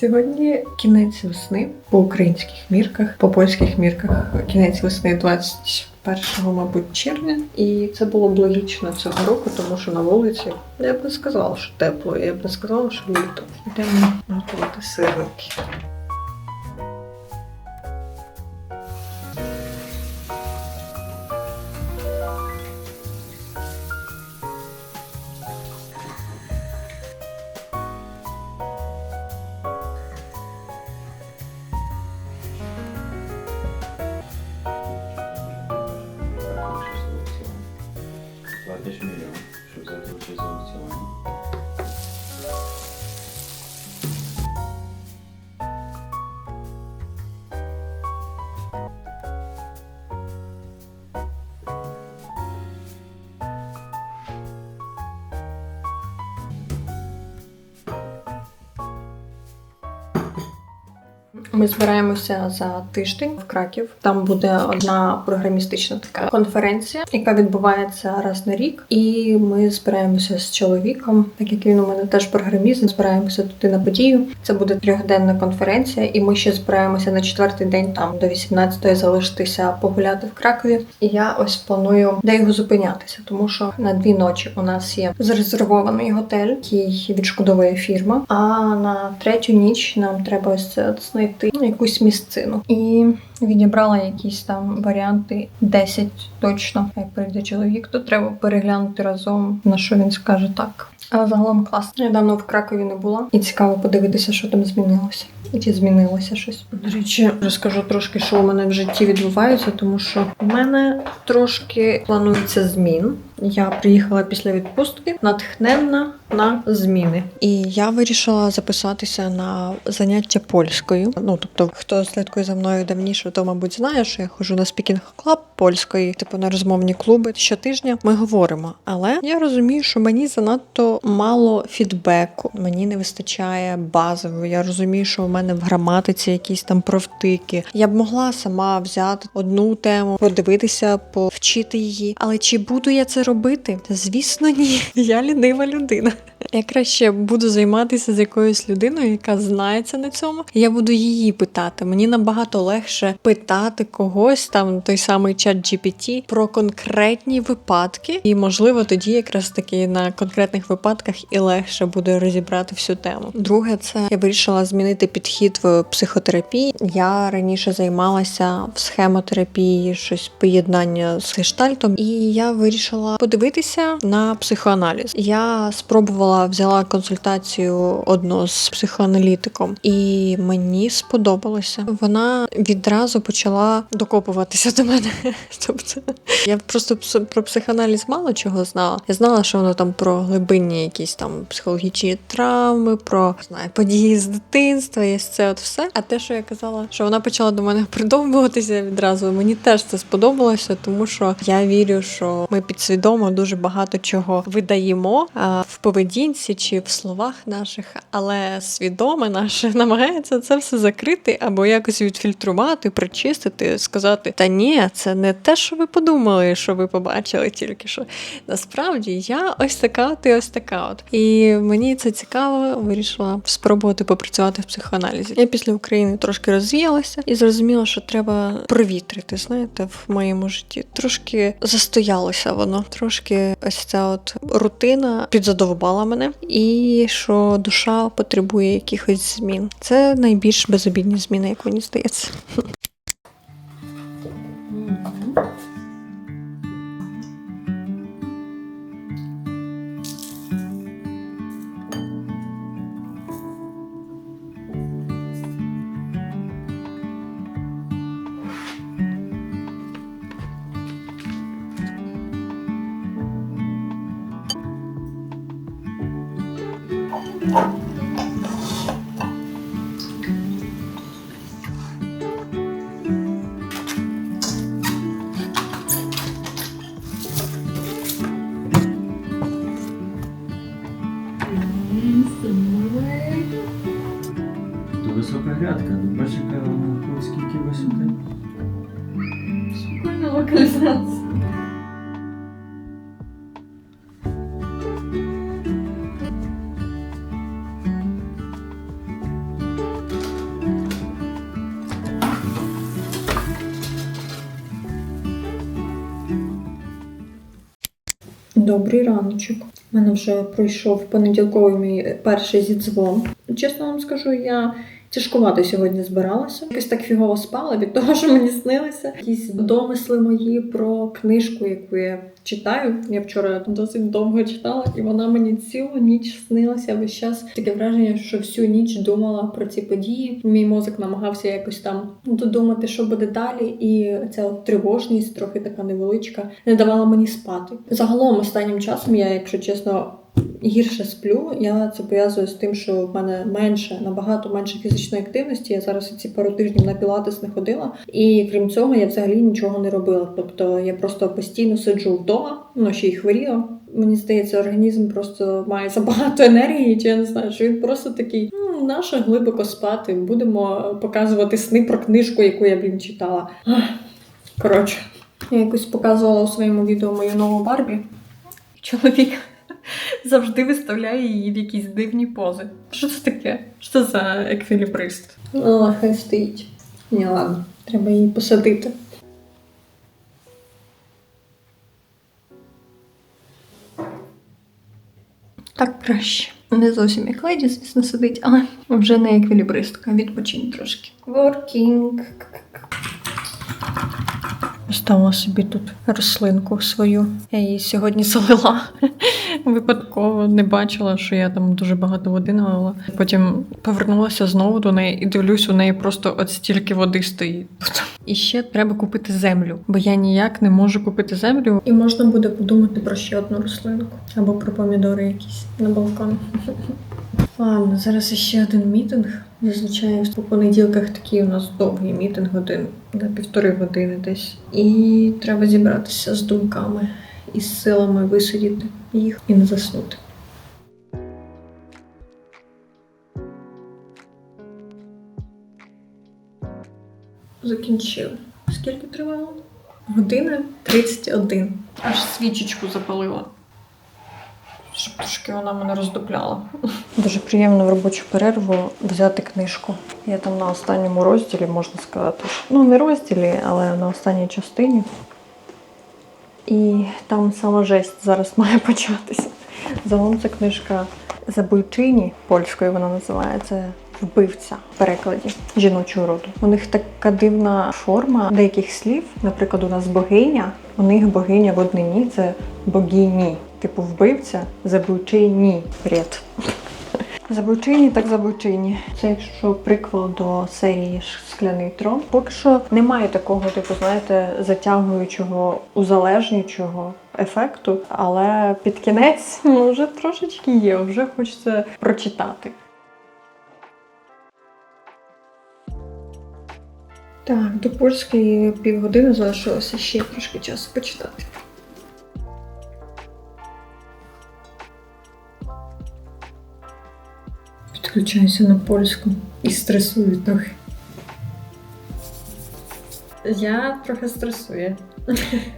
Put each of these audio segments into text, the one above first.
Сьогодні кінець весни по українських мірках, по польських мірках. Кінець весни 21 мабуть, червня. І це було б логічно цього року, тому що на вулиці я б не сказала, що тепло, я б не сказала, що літо. Йдемо готувати сирники. Ми збираємося за тиждень в Краків. Там буде одна програмістична така конференція, яка відбувається раз на рік. І ми збираємося з чоловіком, так як він у мене теж програміст. Збираємося туди на подію. Це буде трьохденна конференція, і ми ще збираємося на четвертий день там до 18-ї залишитися погуляти в Кракові. І я ось планую де його зупинятися, тому що на дві ночі у нас є зарезервований готель, який відшкодовує фірма. А на третю ніч нам треба ось от знайти ну, якусь місцину. І відібрала якісь там варіанти 10 точно. Як прийде чоловік, то треба переглянути разом, на що він скаже так. А загалом клас. Я давно в Кракові не була, і цікаво подивитися, що там змінилося. І змінилося щось. До речі, розкажу трошки, що у мене в житті відбувається, тому що у мене трошки планується змін. Я приїхала після відпустки натхненна на зміни. І я вирішила записатися на заняття польською. Ну тобто, хто слідкує за мною давніше, то мабуть знає, що я ходжу на спікінг клаб польської, типу на розмовні клуби. Щотижня ми говоримо. Але я розумію, що мені занадто мало фідбеку. Мені не вистачає базового. Я розумію, що мене в граматиці якісь там провтики. Я б могла сама взяти одну тему, подивитися, повчити її. Але чи буду я це робити? Звісно, ні. Я лінива людина. Я краще буду займатися з якоюсь людиною, яка знається на цьому. Я буду її питати. Мені набагато легше питати когось, там той самий чат GPT, про конкретні випадки, і можливо тоді якраз таки на конкретних випадках і легше буде розібрати всю тему. Друге, це я вирішила змінити підхід в психотерапії. Я раніше займалася в схемотерапії, щось поєднання з гештальтом, і я вирішила подивитися на психоаналіз. Я спробувала взяла консультацію одну з психоаналітиком, і мені сподобалося. Вона відразу почала докопуватися до мене. Тобто я просто про психоаналіз мало чого знала. Я знала, що воно там про глибинні якісь там психологічні травми, про знаю, події з дитинства, і це от все. А те, що я казала, що вона почала до мене придовбуватися відразу, мені теж це сподобалося, тому що я вірю, що ми підсвідомо дуже багато чого видаємо в поведінці чи в словах наших, але свідоме наше намагається це все закрити або якось відфільтрувати, причистити, сказати: та ні, це не те, що ви подумали, що ви побачили тільки що. Насправді я ось така, ти ось така. От і мені це цікаво. Вирішила спробувати попрацювати в психоаналізі. Я після України трошки розвіялася і зрозуміла, що треба провітрити. Знаєте, в моєму житті трошки застоялося воно, трошки ось ця от рутина підзадовбала мене, і що душа потребує якихось змін. Це найбільш безобідні зміни, як мені здається. Добрий раночок. У мене вже пройшов понеділковий мій перший зідзвон. Чесно вам скажу, я тяжкувато сьогодні збиралася. Якось так фігово спала від того, що мені снилося. Якісь домисли мої про книжку, яку я читаю. Я вчора досить довго читала, і вона мені цілу ніч снилася. Весь час таке враження, що всю ніч думала про ці події. Мій мозок намагався якось там додумати, що буде далі, і ця от тривожність, трохи така невеличка, не давала мені спати. Загалом останнім часом я, якщо чесно. Гірше сплю, я це пов'язую з тим, що в мене менше, набагато менше фізичної активності. Я зараз ці пару тижнів на пілатес не ходила, і крім цього, я взагалі нічого не робила. Тобто я просто постійно сиджу вдома, ну ще й хворіла. Мені здається, організм просто має забагато енергії, чи я не знаю, що він просто такий, ну, наша глибоко спати. Будемо показувати сни про книжку, яку я блін читала. Коротше, я якось показувала у своєму відео мою нову Барбі. Чоловік завжди виставляє її в якісь дивні пози. Що це таке? Що це за еквілібрист? Ну, хай стоїть. Ні, ладно, треба її посадити. Так краще. Не зовсім як леді, звісно, сидить, але вже не еквілібристка. Відпочинь трошки. Воркінг. Поставила собі тут рослинку свою. Я її сьогодні солила. Випадково не бачила, що я там дуже багато води налила. Потім повернулася знову до неї і дивлюсь, у неї просто от стільки води стоїть. І ще треба купити землю, бо я ніяк не можу купити землю. І можна буде подумати про ще одну рослинку або про помідори якісь на балкон. Ладно, зараз ще один мітинг. Зазвичай по понеділках такий у нас довгий мітинг один на півтори години десь. І треба зібратися з думками і з силами висидіти їх і не заснути. Закінчили. Скільки тривало? Година 31. Аж свічечку запалила. Щоб трошки вона мене роздупляла. Дуже приємно в робочу перерву взяти книжку. Я там на останньому розділі, можна сказати. Ну, не розділі, але на останній частині. І там сама жесть зараз має початися. Загалом це книжка Забойчині, польською вона називається. Вбивця в перекладі жіночого роду. У них така дивна форма деяких слів. Наприклад, у нас богиня, у них богиня в однині це богині. Типу вбивця, забойчині. Бред. Забойчині, так забойчині. Це якщо приквел до серії Скляний трон. Поки що немає такого, типу, знаєте, затягуючого, узалежнюючого ефекту, але під кінець ну, вже трошечки є, вже хочеться прочитати. Так, до польської півгодини залишилося ще трошки часу почитати. Підключаюся на польську і стресую трохи. Я trochę stresuję.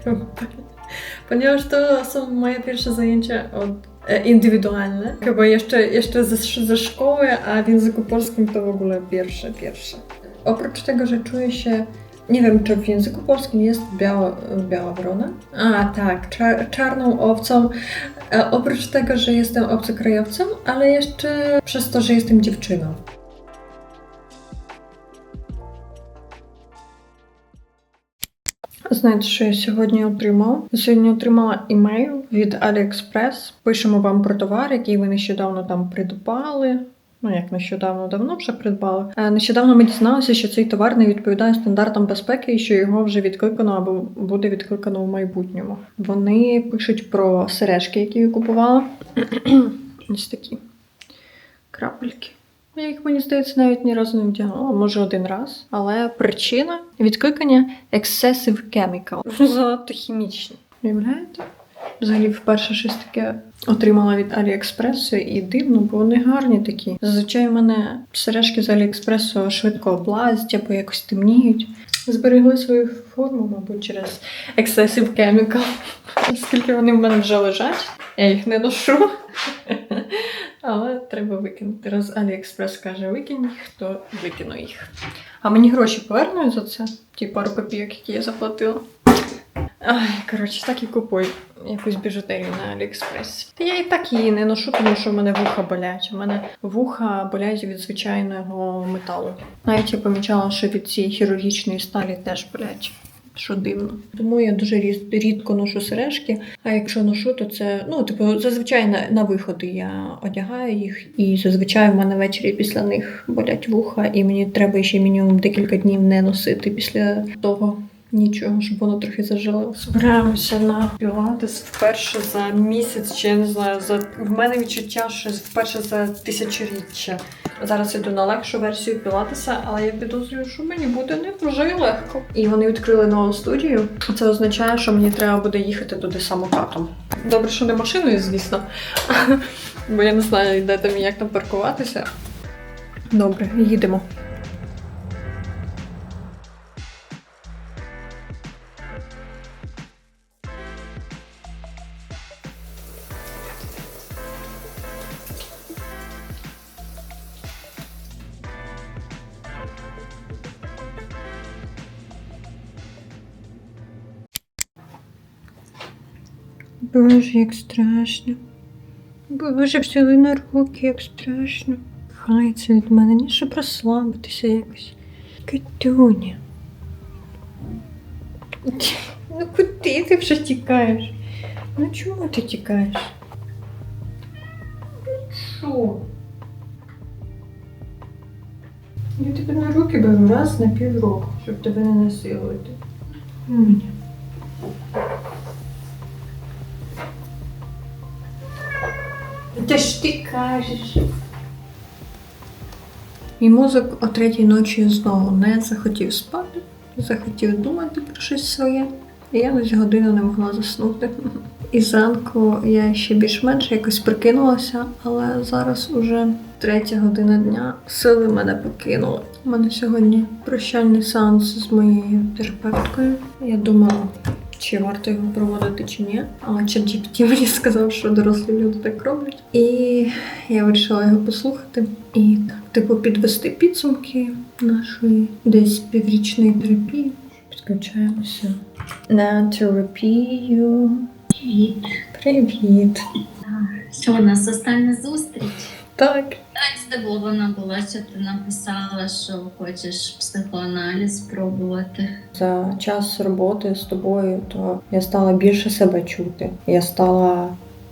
Ponieważ to są moje pierwsze zajęcia od, e, indywidualne. Chyba jeszcze, jeszcze ze, ze szkoły, a w języku polskim to w ogóle pierwsze, pierwsze. Oprócz tego, że czuję się nie wiem, czy w języku polskim jest biała, biała wrona? A, tak, czar, czarną owcą. E, oprócz tego, że jestem obcokrajowcem, ale jeszcze przez to, że jestem dziewczyną. Знаєте, що я сьогодні отримала? Я сьогодні отримала імейл від AliExpress. Пишемо вам про товар, який ви нещодавно там придбали. Ну, як нещодавно, давно вже придбали. Е, Нещодавно ми дізналися, що цей товар не відповідає стандартам безпеки і що його вже відкликано або буде відкликано в майбутньому. Вони пишуть про сережки, які я купувала. Ось такі крапельки. Я їх, мені здається, навіть ні разу не вдягнула, може один раз. Але причина відкликання excessive chemical. Занадто хімічні. Уявляєте? Взагалі вперше щось таке отримала від Аліекспресу і дивно, бо вони гарні такі. Зазвичай в мене сережки з Аліекспресу швидко облазять або якось темніють. Зберегли свою форму, мабуть, через excessive chemical. Оскільки вони в мене вже лежать, я їх не ношу. Але треба викинути. Раз Аліекспрес каже, викинь їх, то викину їх. А мені гроші повернуть за це? Ті пару копійок, які я заплатила. Ай, коротше, так і купуй якусь біжутерію на Аліекспресі. Та я і так її не ношу, тому що в мене вуха болять. У мене вуха болять від звичайного металу. Навіть я помічала, що від цієї хірургічної сталі теж болять. Що дивно. Тому я дуже рідко ношу сережки. А якщо ношу, то це ну, типу, зазвичай на, на виходи я одягаю їх, і зазвичай в мене ввечері після них болять вуха, і мені треба ще мінімум декілька днів не носити після того. Нічого, щоб воно трохи зажило. Збираємося на пілатес вперше за місяць, чи я не знаю, за в мене відчуття, що вперше за тисячоріччя. Зараз іду на легшу версію пілатеса, але я підозрюю, що мені буде не дуже легко. І вони відкрили нову студію. Це означає, що мені треба буде їхати туди самокатом. Добре, що не машиною, звісно. Бо я не знаю, де там і як там паркуватися. Добре, їдемо. Боже, як страшно. Боже, взяли на руки, як страшно. Хай це від мене, ні, щоб розслабитися якось. Катюня. Ну куди ти вже тікаєш? Ну чому ти тікаєш? Ну що? Я тебе на руки беру раз на півроку, щоб тебе не насилувати. Ж ти кажеш. Мій мозок о третій ночі знову не захотів спати, захотів думати про щось своє. І я десь годину не могла заснути. І зранку я ще більш-менш якось прикинулася, але зараз уже третя година дня сили мене покинули. У мене сьогодні прощальний сеанс з моєю терапевткою. Я думала, чи варто його проводити чи ні. Але ChatGPT мені сказав, що дорослі люди так роблять. І я вирішила його послухати і так, типу, підвести підсумки нашої десь піврічної терапії. Підключаємося на терапію. Привіт. Привіт. Що у нас остання зустріч? Так. Так здивована була, що ти написала, що хочеш психоаналіз спробувати. За час роботи з тобою, то я стала більше себе чути. Я стала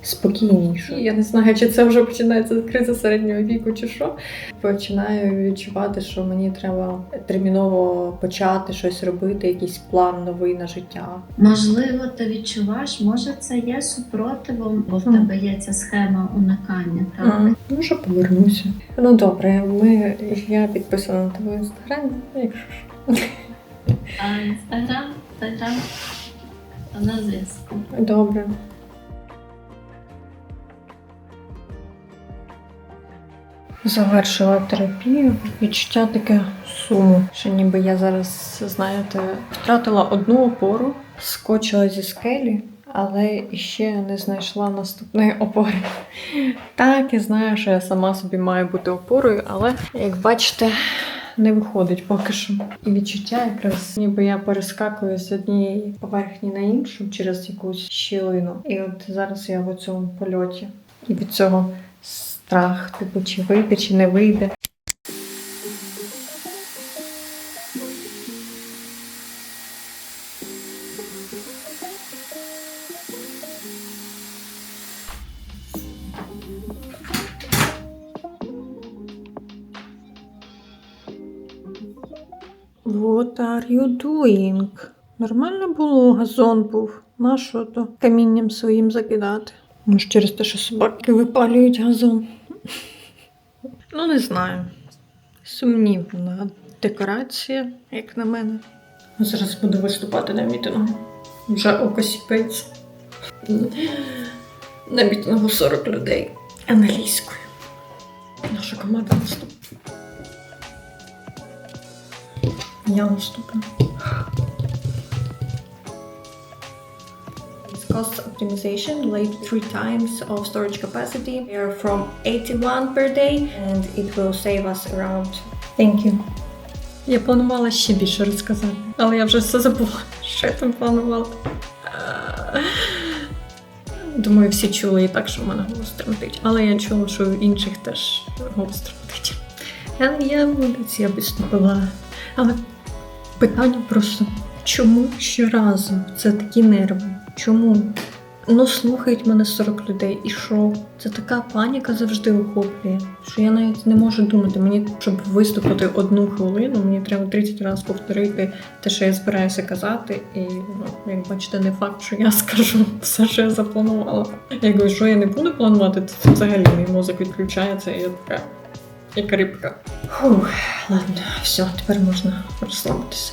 спокійнішою. Я не знаю, чи це вже починається криза середнього віку, чи що. Починаю відчувати, що мені треба терміново почати щось робити, якийсь план новий на життя. Можливо, ти відчуваєш, може це є супротивом, бо в Мгм. тебе є ця схема уникання, так? Ага. Може, повернуся. Ну добре, ми я підписана на тебе в інстаграмі, якщо ж. А інстаграм, інстаграм на зв'язку. Добре. Завершила терапію. Відчуття таке суму, що ніби я зараз, знаєте, втратила одну опору, скочила зі скелі, але ще не знайшла наступної опори. Так, я знаю, що я сама собі маю бути опорою, але як бачите, не виходить поки що. І відчуття якраз, ніби я перескакую з однієї поверхні на іншу через якусь щілину. І от зараз я в цьому польоті. І від цього страх, типу, чи вийде, чи не вийде. What are you doing? Нормально було, газон був. На що то камінням своїм закидати? Може, через те, що собаки випалюють газон. Ну, не знаю. Сумнівна декорація, як на мене. Зараз буду виступати на мітингу. Вже око сіпається. На мітингу 40 людей. Англійською. Наша команда наступна. Я наступна. Cost optimization, like three times of storage capacity. We are from 81 per day and it will save us around. Thank you. Я планувала ще більше розказати, але я вже все забула, що я там планувала. Думаю, всі чули і так, що в мене голос тремтить. Але я чула, що в інших теж голос тремтить. Але я молодець, я виступила. Але питання просто, чому щоразу це такі нерви? Чому? Ну, слухають мене 40 людей, і що? Це така паніка завжди охоплює, що я навіть не можу думати. Мені, щоб виступити одну хвилину, мені треба 30 разів повторити те, що я збираюся казати. І ну, як бачите, не факт, що я скажу все, що я запланувала. Я кажу, що я не буду планувати, то взагалі мій мозок відключається, і я така, як рибка. Фух, ладно, все, тепер можна розслабитися.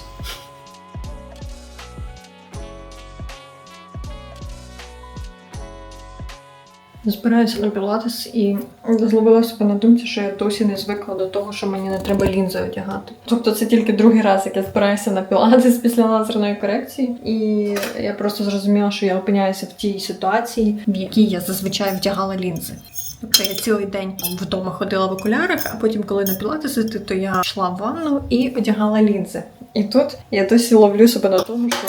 Збираюся на пілатес і зловила себе на думці, що я досі не звикла до того, що мені не треба лінзи одягати. Тобто це тільки другий раз, як я збираюся на пілатес після лазерної корекції, і я просто зрозуміла, що я опиняюся в тій ситуації, в якій я зазвичай вдягала лінзи. Тобто я цілий день вдома ходила в окулярах, а потім, коли на пілатес іти, то я йшла в ванну і одягала лінзи. І тут я досі ловлю себе на тому, що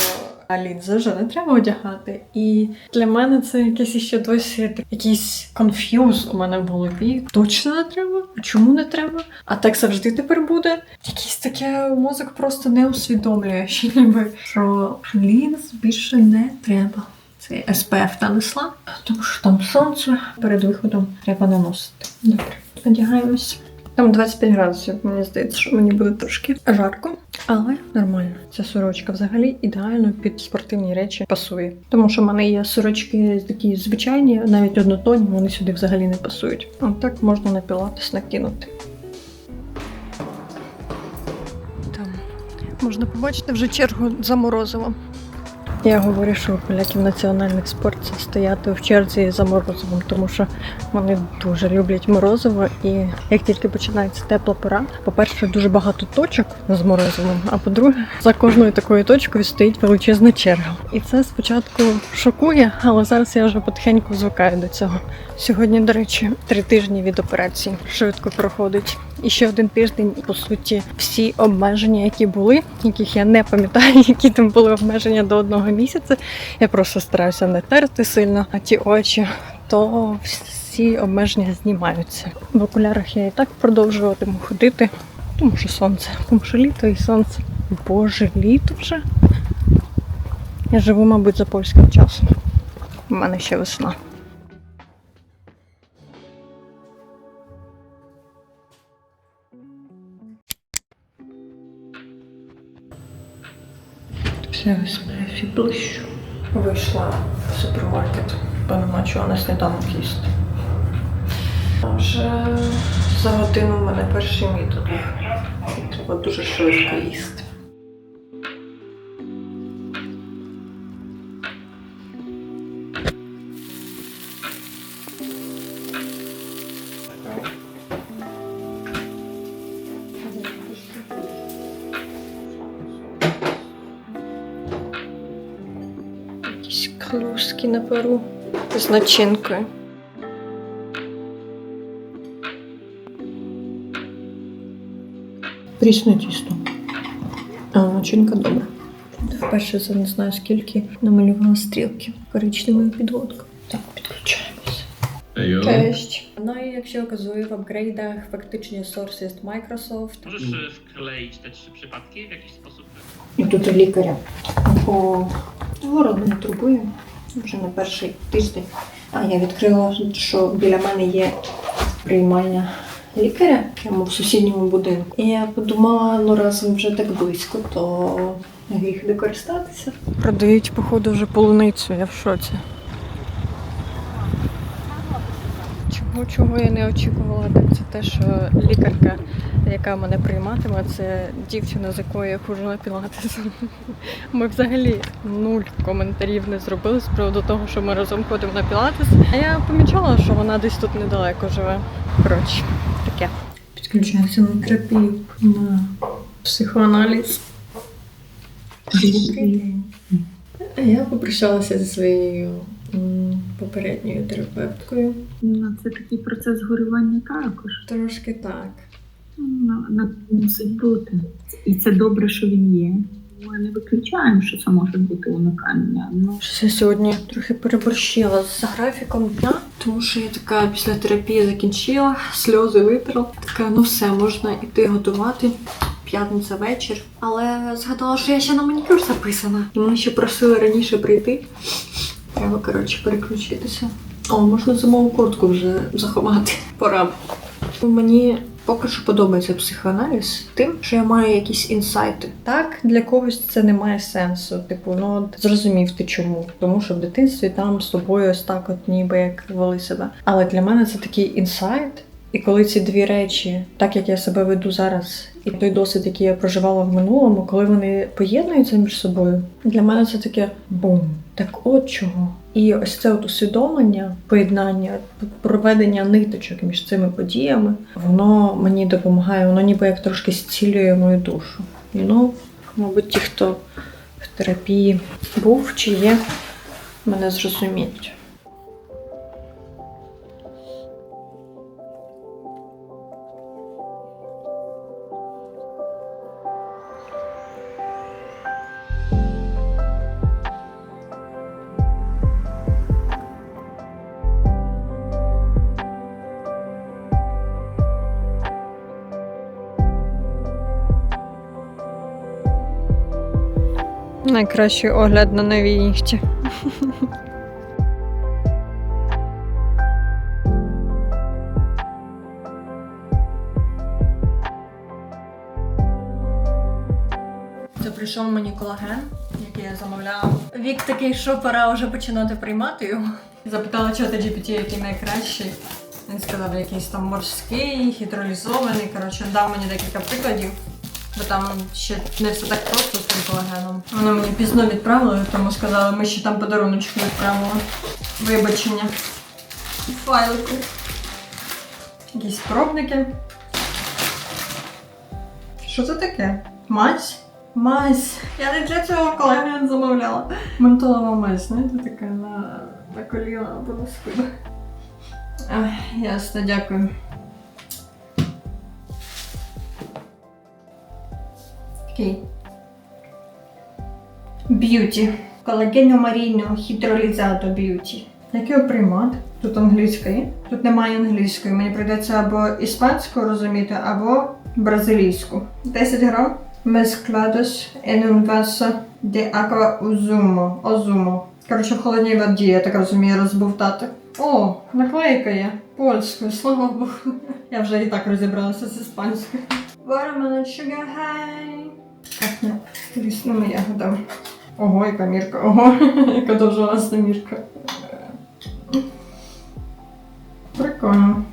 а лінзи вже не треба одягати. І для мене це якийсь ще досі якийсь конф'юз у мене в голові. Точно не треба? Чому не треба? А так завжди тепер буде. Якийсь таке мозок просто не усвідомлює, ще ніби що лінз більше не треба. Це SPF нанесла, тому що там сонце перед виходом треба наносити. Добре, одягаємось. Там 25 градусів, мені здається, що мені буде трошки жарко, але нормально. Ця сорочка взагалі ідеально під спортивні речі пасує. Тому що в мене є сорочки такі звичайні, навіть однотонні, вони сюди взагалі не пасують. А так можна на пілатес накинути. Там можна побачити вже чергу за морозивом. Я говорю, що поляків національний спорт це стояти в черзі за морозивом, тому що вони дуже люблять морозиво. І як тільки починається тепла пора, по-перше, дуже багато точок з морозивом, а по-друге, за кожною такою точкою стоїть величезна черга. І це спочатку шокує, але зараз я вже потихеньку звикаю до цього. Сьогодні, до речі, три тижні від операції швидко проходить. І ще один тиждень, по суті, всі обмеження, які були, яких я не пам'ятаю, які там були обмеження до одного місяця. Я просто стараюся не терти сильно на ті очі, то всі обмеження знімаються. В окулярах я і так продовжуватиму ходити, тому що сонце, тому що літо і сонце. Боже, літо вже. Я живу, мабуть, за польським часом. У мене ще весна. Все виспляю блищу. Вийшла в супермаркет, бо нема чого на сніданок їсти. Вже за годину в мене перший метод. Треба дуже швидко їсти. Клюшки з начинкою. Прісне тісто. А начинка добра. Вперше за не знаю скільки намалювала стрілки коричневою підводкою. Так, підключаємося. Cześć. No i jak się okazuje w upgrade'ach faktycznie source jest Microsoft. Możesz wkleić te trzy przypadki w jakiś sposób? І тут у лікаря. Ворог мене турбує вже на перший тиждень. А я відкрила, що біля мене є приймальня лікаря прямо в сусідньому будинку. І я подумала, ну раз він вже так близько, то гріх не користатися. Продають, походу, вже полуницю, я в шоці. Чого, чого я не очікувала, так це те, що лікарка, яка мене прийматиме, це дівчина, з якою я ходжу на пілатес. Ми взагалі нуль коментарів не зробили з приводу того, що ми разом ходимо на пілатес. А я помічала, що вона десь тут недалеко живе. Коротше, таке. Підключаюся на терапію на психоаналіз. А Я попрощалася зі своєю попередньою терапевткою. Ну, це такий процес горювання також. Трошки так. Ну, на- мусить бути. І це добре, що він є. Ми не виключаємо, що це може бути уникання. Ну, я сьогодні трохи переборщила з графіком дня, тому що я така після терапії закінчила, сльози витерла. Така, ну все, можна йти готувати. П'ятниця вечір. Але згадала, що я ще на манікюр записана. І мене ще просили раніше прийти. Треба, коротше, переключитися. О, можна зимову куртку вже заховати. Пора. Мені поки що подобається психоаналіз тим, що я маю якісь інсайти. Так, для когось це не має сенсу. Типу, ну зрозумів ти чому. Тому що в дитинстві там з тобою ось так, от ніби як вели себе. Але для мене це такий інсайт. І коли ці дві речі, так як я себе веду зараз, і той досвід, який я проживала в минулому, коли вони поєднуються між собою, для мене це таке бум. Так от чого. І ось це от усвідомлення, поєднання, проведення ниточок між цими подіями, воно мені допомагає, воно ніби як трошки зцілює мою душу. І ну, мабуть, ті, хто в терапії був чи є, мене зрозуміють. Найкращий огляд на нові нігті. Це прийшов мені колаген, який я замовляла. Вік такий, що пора вже починати приймати його. Запитала чата GPT, який найкращий. Він сказав, якийсь там морський, гідролізований. Коротше, дав мені декілька прикладів, бо там ще не все так просто з тим колагеном. Вони мені пізно відправили, тому сказали, ми ще там подаруночки відправили. Вибачення. Файлику. Якісь пробники. Що це таке? Мазь? Мазь. Я не для цього колаген замовляла. Ментолова мазь, знаєте, така на, на коліна або на спину. Ясно, дякую. Окей. Б'юті. Колагено марійного гідролізато б'юті. Як його приймати? Тут англійська є? Тут немає англійської. Мені прийдеться або іспанську розуміти, або бразилійську. 10 грам. Mezclados en un vaso de agua uzumo. Коротше, в холодній воді, я так розумію, розбовтати. О, наклейка є. Польською, слава Богу. Я вже і так розібралася з іспанською. Watermelon sugar high. Пахне рісними ягодами. Ого, яка мірка. Ого, яка дуже власна мірка. Прикольно.